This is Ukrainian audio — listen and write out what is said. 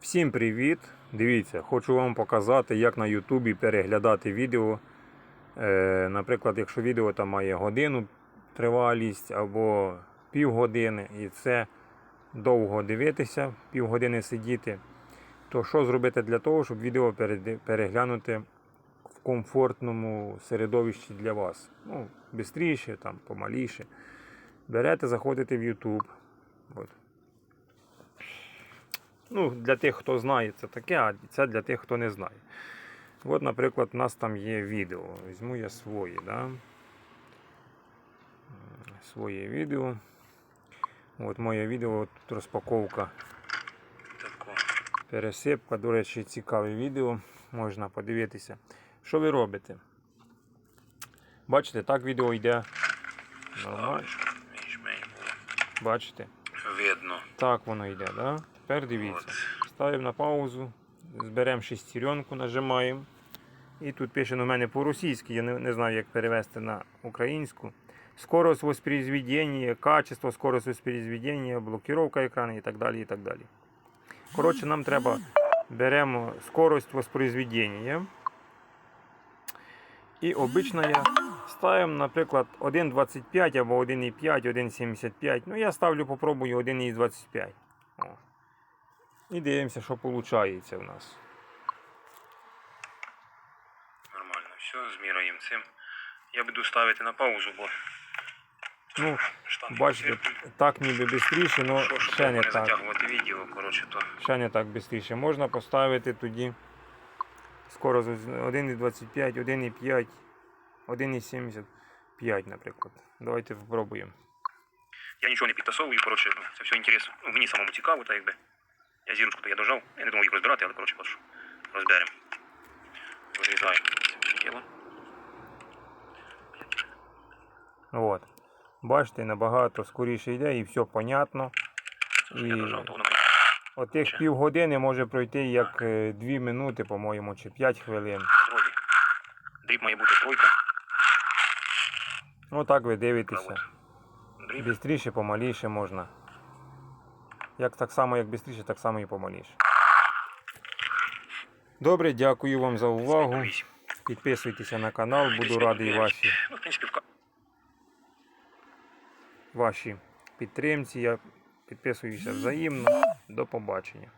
Всім привіт! Дивіться, хочу вам показати, як на Ютубі переглядати відео. Е, наприклад, якщо відео там має годину тривалість або півгодини, і це довго дивитися, півгодини сидіти, то що зробити для того, щоб відео переглянути в комфортному середовищі для вас? Ну, швидше, там, помаліше. Берете, заходите в YouTube. От. Ну, для тих, хто знає, це таке, а це для тих, хто не знає. От, наприклад, у нас там є відео. Візьму я своє, да? Своє відео. От моє відео, тут розпаковка, пересипка. До речі, цікаве відео. Можна подивитися. Що ви робите? Бачите, так відео йде. Нормально. Бачите? видно. Так воно йде, да? Тепер дивіться. Ставимо на паузу, зберемо шестеренку, нажимаємо. І тут пише у мене по-російськи, я не, не знаю, як перевести на українську. Скорость воспроизведения, качество, скорость воспроизведения, блокировка екрану і так далі. і так далі. Коротше, нам треба беремо скорость воспроизведения. І обично я ставимо, наприклад, 1,25 або 1,5, 1,75. Ну, я ставлю, попробую 1,25. І дивимося, що виходить в нас. Нормально, все, зміряємо цим. Я буду ставити на паузу, бо Ну, штанги бачите, так ніби швидше, але Що, ще не так. відео, коротше, то Ще не так швидше. Можна поставити тоді скорость 1,25, 1,5, 1,75, наприклад. Давайте спробуємо. я нічого не підтасовую, коротше, ну, це все інтересно. Ну, мені самому цікаво, так якби. Я зірочку то я дожав. Я не думав їх розбирати, але коротше, бачу. Розберемо. Це діло. От. Бачите, набагато скоріше йде і все понятно. Що я І дожав, то воно отих півгодини може пройти як 2 минути, по-моєму, чи 5 хвилин. Дріб має бути тройка. Отак ви дивитеся. Бістріше, помаліше можна. Як так само, як швидше, так само і помаліше. Добре, дякую вам за увагу. Підписуйтеся на канал, буду радий ваші вашій, в принципі, в вашій підтримці. Я підписуюся взаємно. До побачення.